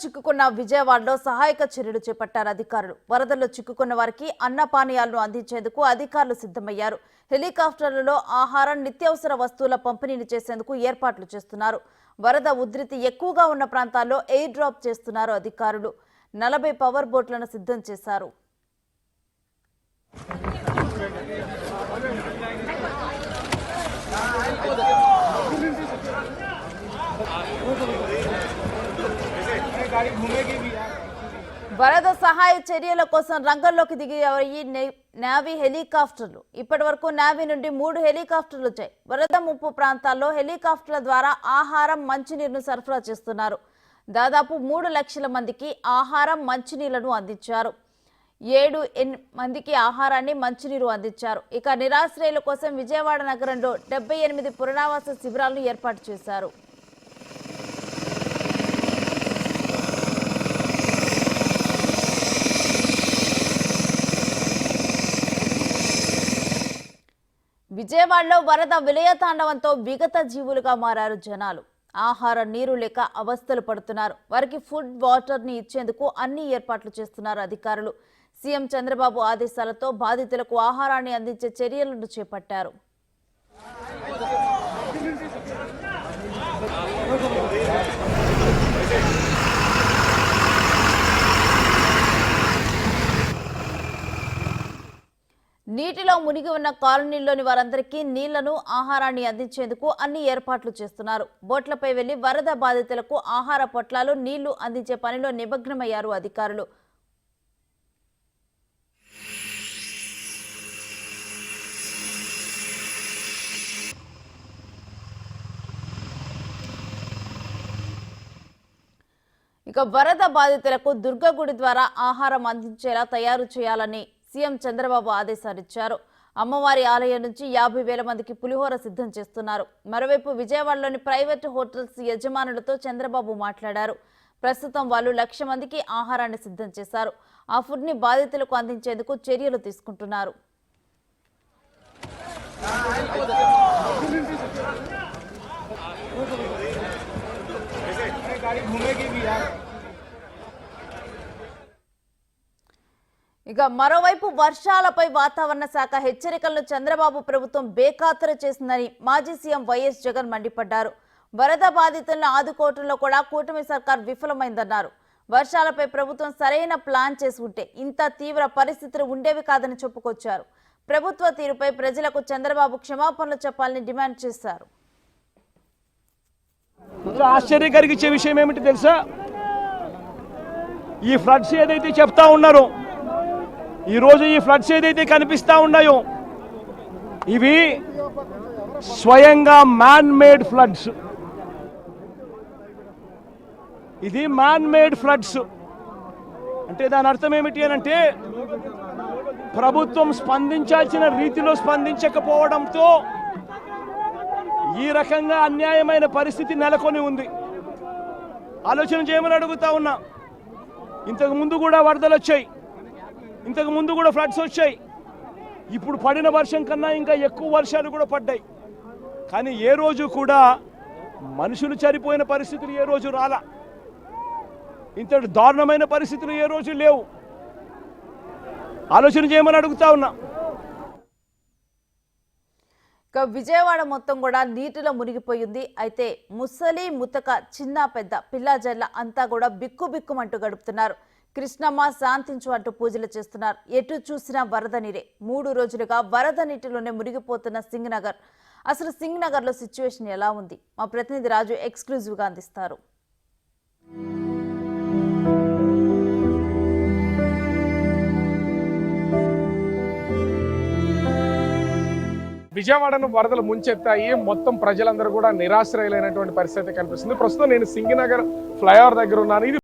చిక్కుకున్న విజయవాడలో సహాయక చర్యలు చేపట్టారు అధికారులు. వరదల్లో చిక్కుకున్న వారికి అన్నపానీయాలను అందించేందుకు అధికారులు సిద్ధమయ్యారు. హెలికాప్టర్లలో ఆహారం నిత్యావసర వస్తువుల పంపిణీని చేసేందుకు ఏర్పాట్లు చేస్తున్నారు. వరద ఉధృతి ఎక్కువగా ఉన్న ప్రాంతాల్లో ఎయిర్ డ్రాప్ చేస్తున్నారు అధికారులు. నలభై పవర్ బోట్లను సిద్ధం చేశారు. వరద సహాయ చర్యల కోసం రంగంలోకి దిగి ఈ నావీ హెలికాప్టర్లు. ఇప్పటి వరకు నావీ నుండి మూడు హెలికాప్టర్లు వచ్చాయి. వరద ముప్పు ప్రాంతాల్లో హెలికాప్టర్ల ద్వారా ఆహారం మంచినీరును సరఫరా చేస్తున్నారు. దాదాపు మూడు లక్షల మందికి ఆహారం మంచినీళ్ళను అందించారు. ఏడు ఎన్ మందికి ఆహారాన్ని మంచినీరు అందించారు. ఇక నిరాశ్రయుల కోసం విజయవాడ నగరంలో డెబ్బై ఎనిమిది పునరావాస శిబిరాలను ఏర్పాటు చేశారు. విజయవాడలో వరద విలయతాండవంతో విగత జీవులుగా మారారు జనాలు. ఆహార నీరు లేక అవస్థలు పడుతున్నారు. వారికి ఫుడ్ వాటర్ని ఇచ్చేందుకు అన్ని ఏర్పాట్లు చేస్తున్నారు అధికారులు. సీఎం చంద్రబాబు ఆదేశాలతో బాధితులకు ఆహారాన్ని అందించే చర్యలను చేపట్టారు. నీటిలో మునిగి ఉన్న కాలనీల్లోని వారందరికీ నీళ్ళను ఆహారాన్ని అందించేందుకు అన్ని ఏర్పాట్లు చేస్తున్నారు. బోట్లపై వెళ్ళి వరద బాధితులకు ఆహార పొట్లాలు నీళ్ళు అందించే పనిలో నిమగ్నమయ్యారు అధికారులు. ఇక వరద బాధితులకు దుర్గగుడి ద్వారా ఆహారం అందించేలా తయారు చేయాలని సీఎం చంద్రబాబు ఆదేశాలిచ్చారు. అమ్మవారి ఆలయం నుంచి యాభై వేల మందికి పులిహోర సిద్ధం చేస్తున్నారు. మరోవైపు విజయవాడలోని ప్రైవేట్ హోటల్స్ యజమానులతో చంద్రబాబు మాట్లాడారు. ప్రస్తుతం వాళ్ళు లక్ష మందికి ఆహారాన్ని సిద్ధం చేశారు. ఆ ఫుడ్ని బాధితులకు అందించేందుకు చర్యలు తీసుకుంటున్నారు. ఇక మరోవైపు వర్షాలపై వాతావరణ శాఖ హెచ్చరికలను చంద్రబాబు ప్రభుత్వం బేఖాతరు చేసిందని మాజీ సీఎం వైఎస్ జగన్ మండిపడ్డారు. వరద బాధితులను ఆదుకోవటంలో కూడా కూటమి సర్కార్ విఫలమైందన్నారు. వర్షాలపై ప్రభుత్వం సరైన ప్లాన్ చేసి ఉంటే ఇంత తీవ్ర పరిస్థితులు ఉండేవి కాదని చెప్పుకొచ్చారు. ప్రభుత్వ తీరుపై ప్రజలకు చంద్రబాబు క్షమాపణలు చెప్పాలని డిమాండ్ చేశారు. ఇంకా ఆశ్చర్యం కలిగించే విషయం ఏమిటి తెలుసా? ఈ ఫ్లడ్స్ ఏదైతే చెప్తా ఉన్నారో ఈరోజు ఈ ఫ్లడ్స్ ఏదైతే కనిపిస్తూ ఉన్నాయో ఇవి స్వయంగా మ్యాన్ మేడ్ ఫ్లడ్స్ ఇది మ్యాన్ మేడ్ ఫ్లడ్స్ అంటే దాని అర్థం ఏమిటి అని అంటే ప్రభుత్వం స్పందించాల్సిన రీతిలో స్పందించకపోవడంతో ఈ రకంగా అన్యాయమైన పరిస్థితి నెలకొని ఉంది. ఆలోచన చేయమని అడుగుతా ఉన్నా. ఇంతకు ముందు కూడా వరదలు వచ్చాయి. ఇంతకు ముందు కూడా ఫ్లడ్స్ వచ్చాయి. ఇప్పుడు పడిన వర్షం కన్నా ఇంకా ఎక్కువ వర్షాలు కూడా పడ్డాయి. కానీ ఏ రోజు కూడా మనుషులు చనిపోయిన పరిస్థితులు ఏ రోజు రాలా. ఇంతటి దారుణమైన పరిస్థితులు ఏ రోజు లేవు. ఆలోచన చేయమని అడుగుతా ఉన్నా. ఇక విజయవాడ మొత్తం కూడా నీటిలో మునిగిపోయింది. అయితే ముసలి ముతక చిన్న పెద్ద పిల్లాజల్ల అంతా కూడా బిక్కు బిక్కుమంటూ గడుపుతున్నారు. కృష్ణమ్మ శాంతించు అంటూ పూజలు చేస్తున్నారు. ఎటు చూసినా వరద నీరే. మూడు రోజులుగా వరద నీటిలోనే మునిగిపోతున్న సింగ్ నగర్ అసలు సింగ్ నగర్లో సిచ్యువేషన్ ఎలా ఉంది? మా ప్రతినిధి రాజు ఎక్స్క్లూజివ్గా అందిస్తారు. విజయవాడను వరదలు ముంచెత్తాయి. మొత్తం ప్రజలందరూ కూడా నిరాశ్రయులైనటువంటి పరిస్థితి కనిపిస్తుంది. ప్రస్తుతం నేను సింగినగర్ ఫ్లైఓవర్ దగ్గర ఉన్నాను. ఇది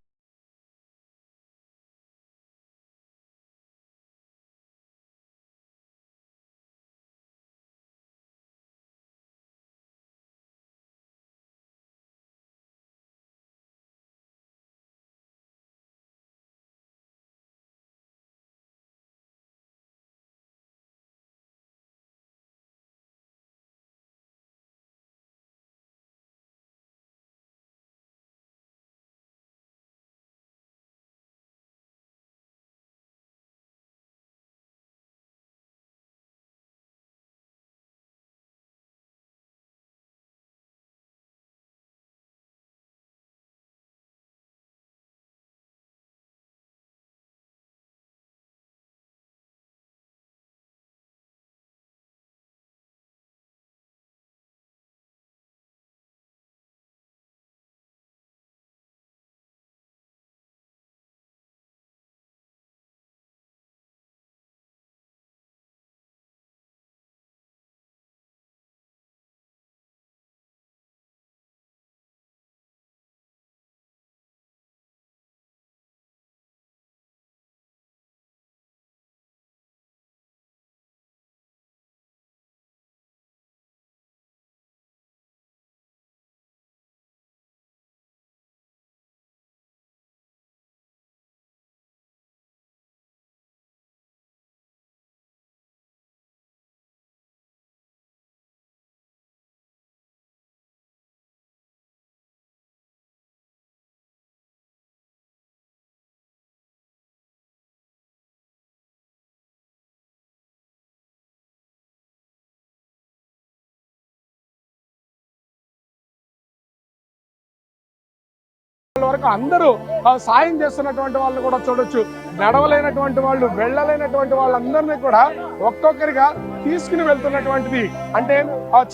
వరకు అందరూ ఆ, సాయం చేస్తున్నటువంటి వాళ్ళు కూడా చూడొచ్చు. నడవలేనటువంటి వాళ్ళు వెళ్ళలేనటువంటి వాళ్ళందరినీ కూడా ఒక్కొక్కరిగా తీసుకుని వెళ్తున్నటువంటిది. అంటే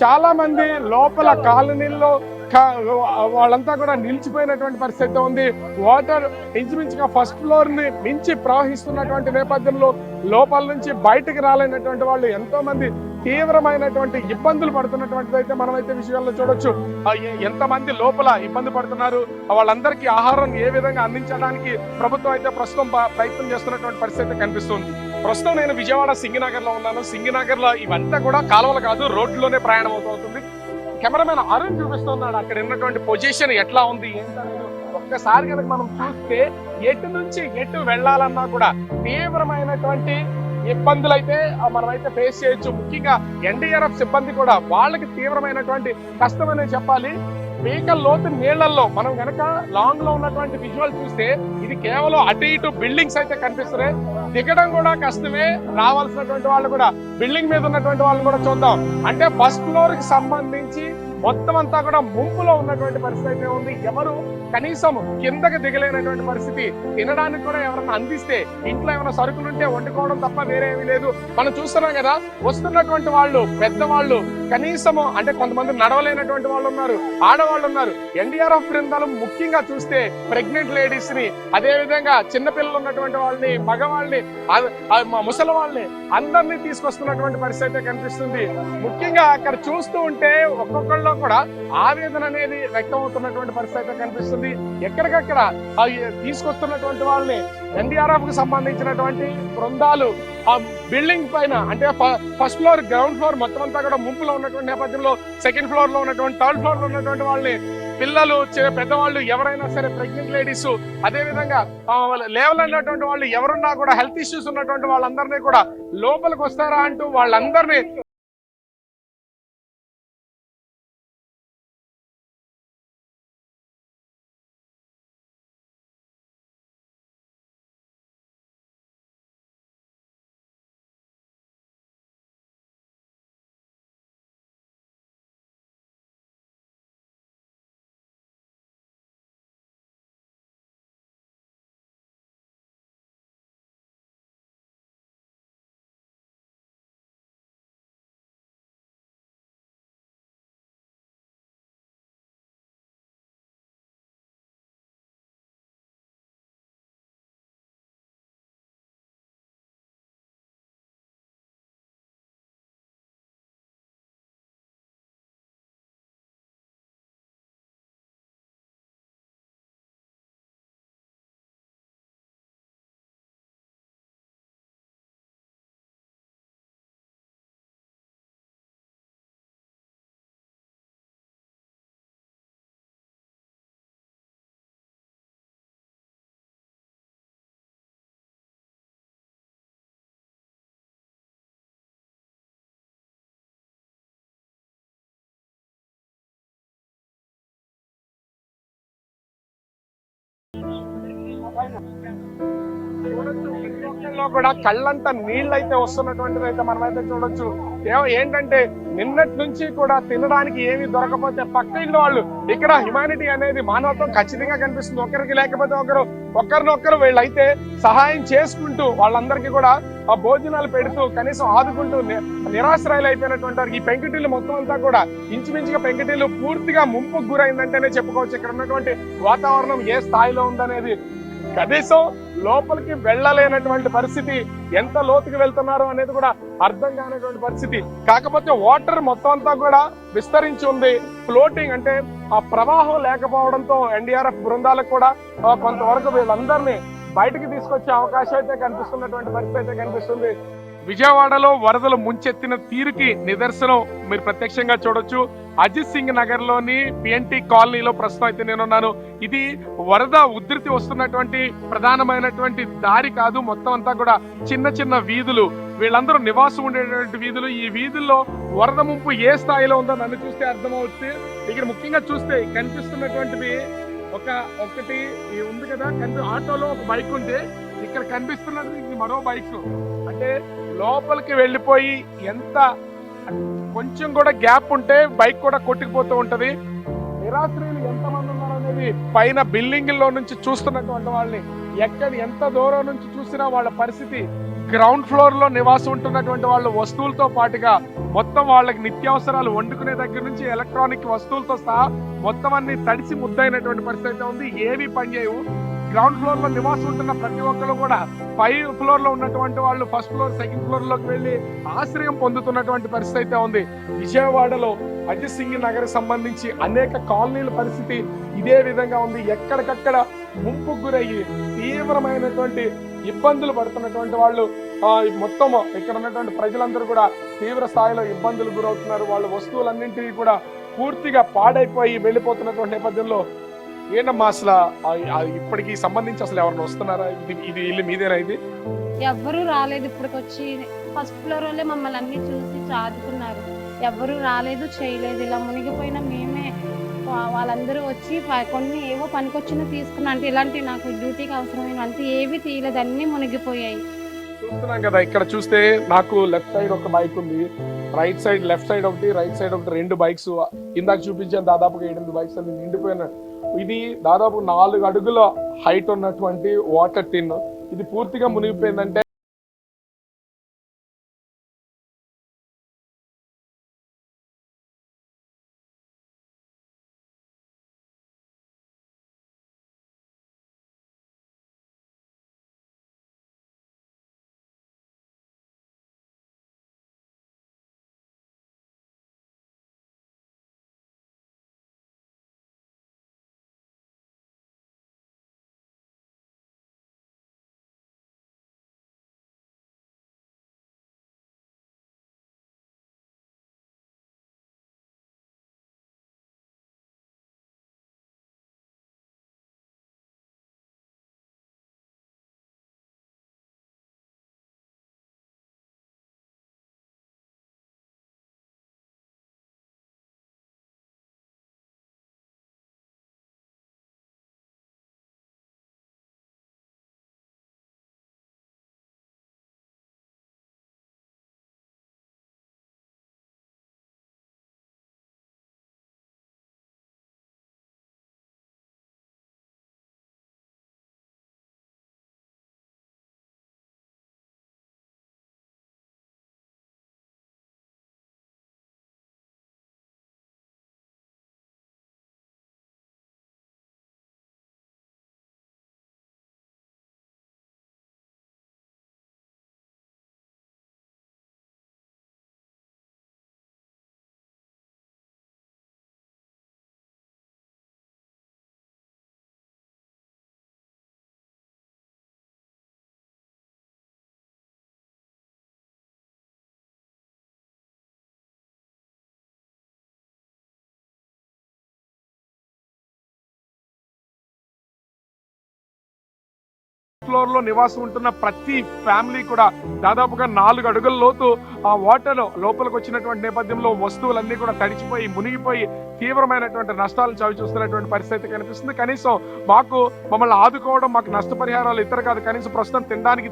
చాలా మంది లోపల కాలనీల్లో వాళ్ళంతా కూడా నిలిచిపోయినటువంటి పరిస్థితి ఉంది. వాటర్ ఇంచుమించుగా ఫస్ట్ ఫ్లోర్ని మించి ప్రవహిస్తున్నటువంటి నేపథ్యంలో లోపల నుంచి బయటికి రాలేనటువంటి వాళ్ళు ఎంతో మంది తీవ్రమైనటువంటి ఇబ్బందులు పడుతున్నటువంటిది అయితే మనమైతే విషయాల్లో చూడొచ్చు. ఎంతమంది లోపల ఇబ్బంది పడుతున్నారు? వాళ్ళందరికీ ఆహారం ఏ విధంగా అందించడానికి ప్రభుత్వం అయితే ప్రస్తుతం ప్రయత్నం చేస్తున్నటువంటి పరిస్థితి కనిపిస్తుంది. ప్రస్తుతం నేను విజయవాడ సింగినగర్లో ఉన్నాను. సింగినగర్లో ఇవంతా కూడా కాలువలు కాదు రోడ్లోనే ప్రయాణం అవుతుంది. కెమెరామెన్ అరుణ్ చూపిస్తున్నాడు. అక్కడ ఉన్నటువంటి పొజిషన్ ఎట్లా ఉంది ఏంటనేది ఒక్కసారి కనుక మనం చూస్తే ఎటు నుంచి ఎటు వెళ్ళాలన్నా కూడా తీవ్రమైనటువంటి ఇబ్బందులు అయితే మనమైతే ఫేస్ చేయొచ్చు. ముఖ్యంగా ఎన్డీఆర్ఎఫ్ సిబ్బంది కూడా వాళ్ళకి తీవ్రమైనటువంటి కష్టమనే చెప్పాలి. వెహికల్ లోతు నీళ్ళలో మనం కనుక లాంగ్లో ఉన్నటువంటి విజువల్ చూస్తే ఇది కేవలం అటు ఇటు బిల్డింగ్స్ అయితే కనిపిస్తున్నాయి. దిగడం కూడా కష్టమే. రావాల్సినటువంటి వాళ్ళు కూడా బిల్డింగ్ మీద ఉన్నటువంటి వాళ్ళు కూడా చూద్దాం. అంటే ఫస్ట్ ఫ్లోర్కి సంబంధించి మొత్తం అంతా కూడా ముంపులో ఉన్నటువంటి పరిస్థితి అయితే ఉంది. ఎవరు కనీసం కిందకి దిగలేనటువంటి పరిస్థితి తినడానికి కూడా ఎవరైనా అందిస్తే ఇంట్లో ఏమైనా సరుకులు ఉంటే వండుకోవడం తప్ప వేరే ఏమీ లేదు. మనం చూస్తున్నాం కదా వస్తున్నటువంటి వాళ్ళు పెద్దవాళ్ళు కనీసము అంటే కొంతమంది నడవలేనటువంటి వాళ్ళు ఉన్నారు ఆడవాళ్ళు ఉన్నారు. ఎన్డీఆర్ఎఫ్ బృందాలు ముఖ్యంగా చూస్తే ప్రెగ్నెంట్ లేడీస్ని అదే విధంగా చిన్నపిల్లలు ఉన్నటువంటి వాళ్ళని మగవాళ్ళని ముసలి వాళ్ళని అందరినీ తీసుకొస్తున్నటువంటి పరిస్థితి అయితే కనిపిస్తుంది. ముఖ్యంగా అక్కడ చూస్తూ ఉంటే ఒక్కొక్కళ్ళు కూడా ఆవేదన అనేది వ్యక్తమవుతున్నటువంటి పరిస్థితి కనిపిస్తుంది. ఎక్కడికక్కడ ఆ తీసుకొస్తున్నటువంటి వాళ్ళని ఎన్డీఆర్ఎఫ్కు సంబంధించినటువంటి బృందాలు ఆ బిల్డింగ్ పైన అంటే ఫస్ట్ ఫ్లోర్ గ్రౌండ్ ఫ్లోర్ మొత్తం అంతా కూడా ముంపులో ఉన్నటువంటి నేపథ్యంలో సెకండ్ ఫ్లోర్లో ఉన్నటువంటి థర్డ్ ఫ్లోర్లో ఉన్నటువంటి వాళ్ళని పిల్లలు పెద్దవాళ్ళు ఎవరైనా సరే ప్రెగ్నెంట్ లేడీస్ అదే విధంగా ఆ, లేవలేనటువంటి వాళ్ళు ఎవరున్నా కూడా హెల్త్ ఇష్యూస్ ఉన్నటువంటి వాళ్ళందరినీ కూడా లోపలికి వస్తారా అంటూ వాళ్ళందరినీ లో కూడా కళ్ళంతా నీళ్ళు అయితే వస్తున్నటువంటిది అయితే మనమైతే చూడొచ్చు. ఏమో ఏంటంటే నిన్నటి నుంచి కూడా తినడానికి ఏమి దొరకపోతే పక్క ఇల్లు వాళ్ళు ఇక్కడ హ్యుమానిటీ అనేది మానవత్వం ఖచ్చితంగా కనిపిస్తుంది. ఒకరికి లేకపోతే ఒకరు ఒకరినొకరు వీళ్ళైతే సహాయం చేసుకుంటూ వాళ్ళందరికీ కూడా ఆ భోజనాలు పెడుతూ కనీసం ఆదుకుంటూ ని- నిరాశ్రయాలు అయిపోయినటువంటి వారికి ఈ పెంకుటిల్లు మొత్తం అంతా కూడా ఇంచుమించుగా పెంకుటిల్లు పూర్తిగా ముంపుకు గురైందంటేనే చెప్పుకోవచ్చు. ఇక్కడ ఉన్నటువంటి వాతావరణం ఏ స్థాయిలో ఉందనేది కనీసం లోపలికి వెళ్ళలేనటువంటి పరిస్థితి ఎంత లోతుకి వెళ్తున్నారు అనేది కూడా అర్థం కానటువంటి పరిస్థితి. కాకపోతే వాటర్ మొత్తం అంతా కూడా విస్తరించి ఉంది. ఫ్లోటింగ్ అంటే ఆ ప్రవాహం లేకపోవడంతో ఎన్డీఆర్ఎఫ్ బృందాలకు కూడా కొంతవరకు వీళ్ళందరినీ బయటికి తీసుకొచ్చే అవకాశం అయితే కనిపిస్తున్నటువంటి పరిస్థితి అయితే కనిపిస్తుంది. విజయవాడలో వరదలు ముంచెత్తిన తీరుకి నిదర్శనం మీరు ప్రత్యక్షంగా చూడొచ్చు. అజిత్ సింగ్ నగర్లోని పిఎన్టీ కాలనీలో ప్రస్తుతం అయితే నేనున్నాను. ఇది వరద ఉధృతి వస్తున్నటువంటి ప్రధానమైనటువంటి దారి కాదు. మొత్తం అంతా కూడా చిన్న చిన్న వీధులు. వీళ్ళందరూ నివాసం ఉండేటువంటి వీధులు. ఈ వీధుల్లో వరద ముంపు ఏ స్థాయిలో ఉందో నన్ను చూస్తే అర్థమవుతుంది ఇక్కడ ముఖ్యంగా చూస్తే కనిపిస్తున్నటువంటివి ఒక ఒకటి ఉంది కదా కనిపి ఆటోలో ఒక బైక్ ఉంటే ఇక్కడ కనిపిస్తున్నది ఇది మరో బైక్. అంటే లోపలికి వెళ్ళిపోయి ఎంత కొంచెం కూడా గ్యాప్ ఉంటే బైక్ కూడా కొట్టుకుపోతూ ఉంటది. నిరాశ్రయులు ఎంత మంది ఉన్నారనేది పైన బిల్డింగ్లో నుంచి చూస్తున్నటువంటి వాళ్ళని ఎక్కడ ఎంత దూరం నుంచి చూసినా వాళ్ళ పరిస్థితి గ్రౌండ్ ఫ్లోర్లో నివాసం ఉంటున్నటువంటి వాళ్ళ వస్తువులతో పాటుగా మొత్తం వాళ్ళకి నిత్యావసరాలు వండుకునే దగ్గర నుంచి ఎలక్ట్రానిక్ వస్తువులతో సహా మొత్తం అన్ని తడిసి ముద్దైనటువంటి పరిస్థితి అయితే ఉంది. ఏవి పనిచేయవు. గ్రౌండ్ ఫ్లోర్లో నివాసం ఉంటున్న ప్రతి ఒక్కరు కూడా పై ఫ్లోర్లో ఉన్నటువంటి వాళ్ళు ఫస్ట్ ఫ్లోర్ సెకండ్ ఫ్లోర్లోకి వెళ్ళి ఆశ్రయం పొందుతున్నటువంటి పరిస్థితి అయితే ఉంది. విజయవాడలో అజిత్ సింగ్ నగర్ సంబంధించి అనేక కాలనీల పరిస్థితి ఇదే విధంగా ఉంది. ఎక్కడికక్కడ ముంపుకు గురయ్యి తీవ్రమైనటువంటి ఇబ్బందులు పడుతున్నటువంటి వాళ్ళు మొత్తం ఇక్కడ ఉన్నటువంటి ప్రజలందరూ కూడా తీవ్ర స్థాయిలో ఇబ్బందులు గురవుతున్నారు. వాళ్ళ వస్తువులన్నింటినీ కూడా పూర్తిగా పాడైపోయి వెళ్ళిపోతున్నటువంటి నేపథ్యంలో ఏంటమ్మా అసలు ఇప్పటికి సంబంధించి అసలు ఎవరైనా వస్తున్నారా? ఇది ఇది ఇల్లు మీదేనా ఇది? ఎవ్వరూ రాలేదు ఇప్పటికొచ్చి. ఫస్ట్ ఫ్లోర్ వాళ్ళే మమ్మల్ని అన్ని చూసి చాదుకున్నారు. ఎవ్వరూ రాలేదు చేయలేదు. ఇలా మునిగిపోయిన మేమే వాళ్ళందరూ వచ్చి కొన్ని ఏవో పనికొచ్చిన తీసుకున్నా. అంటే ఇలాంటి నాకు డ్యూటీకి అవసరమైన అంటే ఏవి తీయలేదు. అన్ని మునిగిపోయాయి. చూస్తున్నాం కదా ఇక్కడ చూస్తే నాకు లెఫ్ట్ సైడ్ ఒక బైక్ ఉంది. రైట్ సైడ్ లెఫ్ట్ సైడ్ ఒకటి రైట్ సైడ్ ఒకటి రెండు బైక్స్. ఇందాక చూపించాను దాదాపుగా ఎనిమిది బైక్స్ అది నిండిపోయిన ఇది దాదాపు నాలుగు అడుగుల హైట్ ఉన్నటువంటి వాటర్ టిన్ ఇది పూర్తిగా మునిగిపోయిందంటే ఫ్లోర్లో నివాసం ఉంటున్న ప్రతి ఫ్యామిలీ కూడా దాదాపుగా నాలుగు అడుగుల లోతు ఆ వాటర్ లోపలికి వచ్చినటువంటి నేపథ్యంలో వస్తువులన్నీ కూడా తడిచిపోయి మునిగిపోయి తీవ్రమైనటువంటి నష్టాలు చవి చూస్తున్నటువంటి పరిస్థితి కనిపిస్తుంది. కనీసం మాకు మమ్మల్ని ఆదుకోవడం మాకు నష్టపరిహారాలు ఇతర కాదు. కనీసం ప్రస్తుతం తినడానికి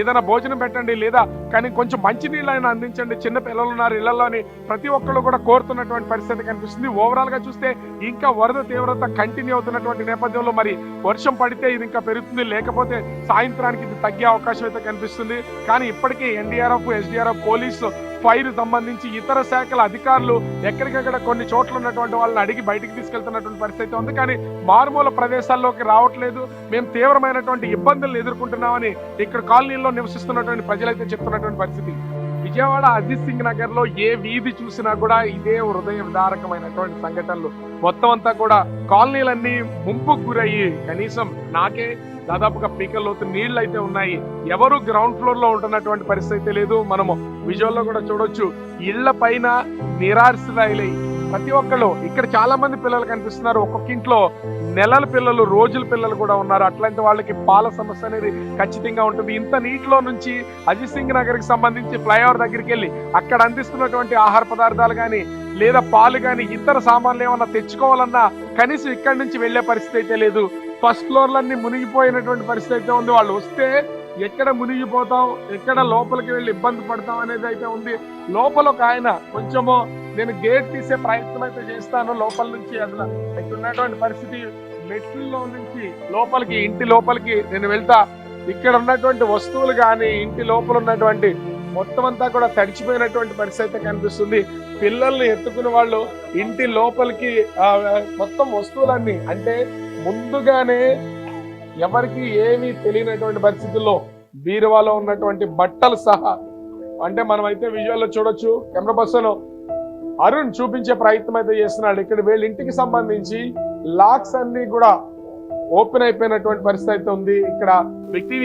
ఏదైనా భోజనం పెట్టండి లేదా కానీ కొంచెం మంచి అయినా అందించండి. చిన్న పిల్లలు ఉన్నారు ఇళ్ళలోని ప్రతి ఒక్కళ్ళు కూడా కోరుతున్నటువంటి పరిస్థితి కనిపిస్తుంది. ఓవరాల్గా చూస్తే ఇంకా వరద తీవ్రత కంటిన్యూ అవుతున్నటువంటి నేపథ్యంలో మరి వర్షం పడితే ఇది ఇంకా పెరుగుతుంది. లేకపోతే సాయంత్రానికి ఇది తగ్గే అవకాశం అయితే కనిపిస్తుంది. కానీ ఇప్పటికే ఎన్డీఆర్ఎఫ్ ఎస్డీఆర్ఎఫ్ పోలీసు ఫైర్ సంబంధించి ఇతర శాఖల అధికారులు ఎక్కడికక్కడ కొన్ని చోట్ల ఉన్నటువంటి వాళ్ళని అడిగి బయటికి తీసుకెళ్తున్నటువంటి పరిస్థితి ఉంది. కానీ మారుమూల ప్రదేశాల్లోకి రావట్లేదు. మేము తీవ్రమైనటువంటి ఇబ్బందులను ఎదుర్కొంటున్నామని ఇక్కడ కాలనీల్లో నివసిస్తున్నటువంటి ప్రజలైతే చెప్తున్నటువంటి పరిస్థితి. విజయవాడ అజిత్ సింగ్ నగర్లో ఏ వీధి చూసినా కూడా ఇదే హృదయ విదారకమైనటువంటి సంఘటనలు. మొత్తం అంతా కూడా కాలనీలన్నీ ముంపుకు గురయ్యి కనీసం నాకే దాదాపుగా పీకల్లోతు నీళ్ళు అయితే ఉన్నాయి. ఎవరు గ్రౌండ్ ఫ్లోర్లో ఉంటున్నటువంటి పరిస్థితి అయితే లేదు. మనము విజువల్లో కూడా చూడొచ్చు. ఇళ్ళ పైన నిరాశ్రయులై ప్రతి ఒక్కళ్ళు ఇక్కడ చాలా మంది పిల్లలు కనిపిస్తున్నారు. ఒక్కొక్క ఇంట్లో నెలల పిల్లలు రోజుల పిల్లలు కూడా ఉన్నారు. అట్లాంటి వాళ్ళకి పాల సమస్య అనేది ఖచ్చితంగా ఉంటుంది. ఇంత నీటిలో నుంచి అజిత్ సింగ్ నగర్కి సంబంధించి ఫ్లైఓవర్ దగ్గరికి వెళ్ళి అక్కడ అందిస్తున్నటువంటి ఆహార పదార్థాలు కానీ లేదా పాలు కానీ ఇతర సామాన్లు ఏమన్నా తెచ్చుకోవాలన్నా కనీసం ఇక్కడి నుంచి వెళ్ళే పరిస్థితి అయితే లేదు. ఫస్ట్ ఫ్లోర్లన్నీ మునిగిపోయినటువంటి పరిస్థితి అయితే ఉంది. వాళ్ళు వస్తే ఎక్కడ మునిగిపోతాం ఎక్కడ లోపలికి వెళ్ళి ఇబ్బంది పడతాం అనేది అయితే ఉంది. లోపల ఒక ఆయన కొంచెము నేను గేట్ తీసే ప్రయత్నం అయితే చేస్తాను. లోపల నుంచి అసలు ఇక్కడ ఉన్నటువంటి పరిస్థితి మెట్లలో నుంచి లోపలికి ఇంటి లోపలికి నేను వెళ్తా. ఇక్కడ ఉన్నటువంటి వస్తువులు కానీ ఇంటి లోపల ఉన్నటువంటి మొత్తం అంతా కూడా తడిచిపోయినటువంటి పరిస్థితి అయితే కనిపిస్తుంది. పిల్లల్ని ఎత్తుకున్న వాళ్ళు ఇంటి లోపలికి మొత్తం వస్తువులన్నీ అంటే ముందుగానే ఎవరికి ఏమీ తెలియనటువంటి పరిస్థితుల్లో బీరువాలో ఉన్నటువంటి బట్టలు సహా అంటే మనం అయితే విజువల్లో చూడొచ్చు కెమెరా పర్సన్ అరుణ్ చూపించే ప్రయత్నం అయితే చేస్తున్నాడు. ఇక్కడ వీళ్ళ ఇంటికి సంబంధించి లాక్స్ అన్ని కూడా ఓపెన్ అయిపోయినటువంటి పరిస్థితి అయితే ఉంది. ఇక్కడ వ్యక్తి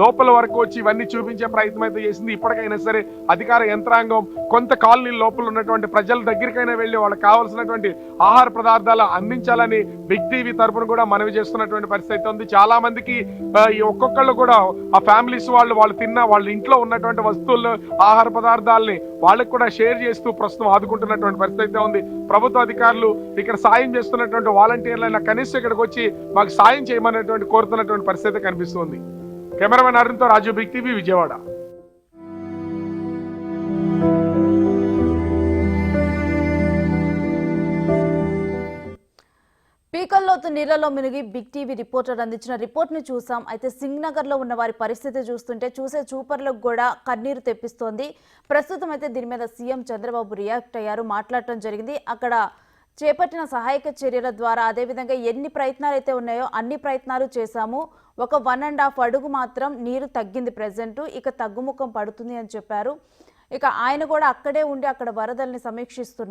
లోపల వరకు వచ్చి ఇవన్నీ చూపించే ప్రయత్నం అయితే చేసింది. ఇప్పటికైనా సరే అధికార యంత్రాంగం కొంత కాలనీ లోపల ఉన్నటువంటి ప్రజల దగ్గరికైనా వెళ్ళి వాళ్ళకి కావాల్సినటువంటి ఆహార పదార్థాలు అందించాలని వ్యక్తివి తరపున కూడా మనవి చేస్తున్నటువంటి పరిస్థితి అయితే ఉంది. చాలా మందికి ఈ ఒక్కొక్కళ్ళు కూడా ఆ ఫ్యామిలీస్ వాళ్ళు వాళ్ళు తిన్న వాళ్ళ ఇంట్లో ఉన్నటువంటి వస్తువులు ఆహార పదార్థాలని వాళ్ళకి కూడా షేర్ చేస్తూ ప్రస్తుతం ఆదుకుంటున్నటువంటి పరిస్థితి అయితే ఉంది. ప్రభుత్వ అధికారులు ఇక్కడ సాయం చేస్తున్నటువంటి వాలంటీర్లైనా కనీసం ఇక్కడికి వచ్చి మాకు సాయం చేయమనేటువంటి కోరుతున్నటువంటి పరిస్థితి అయితే కనిపిస్తుంది. కెమెరామెన్ అరుణ్తో రాజు బిగ్ టీవీ విజయవాడ. పీకల్లోతు నీళ్ళలో మునిగి బిగ్ టీవీ రిపోర్టర్ అందించిన రిపోర్ట్ని చూసాం. అయితే సింగ్లో ఉన్న వారి పరిస్థితి చూస్తుంటే చూసే చూపర్లకు కూడా కన్నీరు తెప్పిస్తోంది. ప్రస్తుతం అయితే దీని మీద సీఎం చంద్రబాబు రియాక్ట్ అయ్యారు. మాట్లాడటం జరిగింది. అక్కడ చేపట్టిన సహాయక చర్యల ద్వారా అదేవిధంగా ఎన్ని ప్రయత్నాలు అయితే ఉన్నాయో అన్ని ప్రయత్నాలు చేశాము. ఒక వన్ అండ్ హాఫ్ అడుగు మాత్రం నీరు తగ్గింది ప్రజెంట్. ఇక తగ్గుముఖం పడుతుంది అని చెప్పారు. ఇక ఆయన కూడా అక్కడే ఉండి అక్కడ వరదల్ని సమీక్షిస్తున్నారు.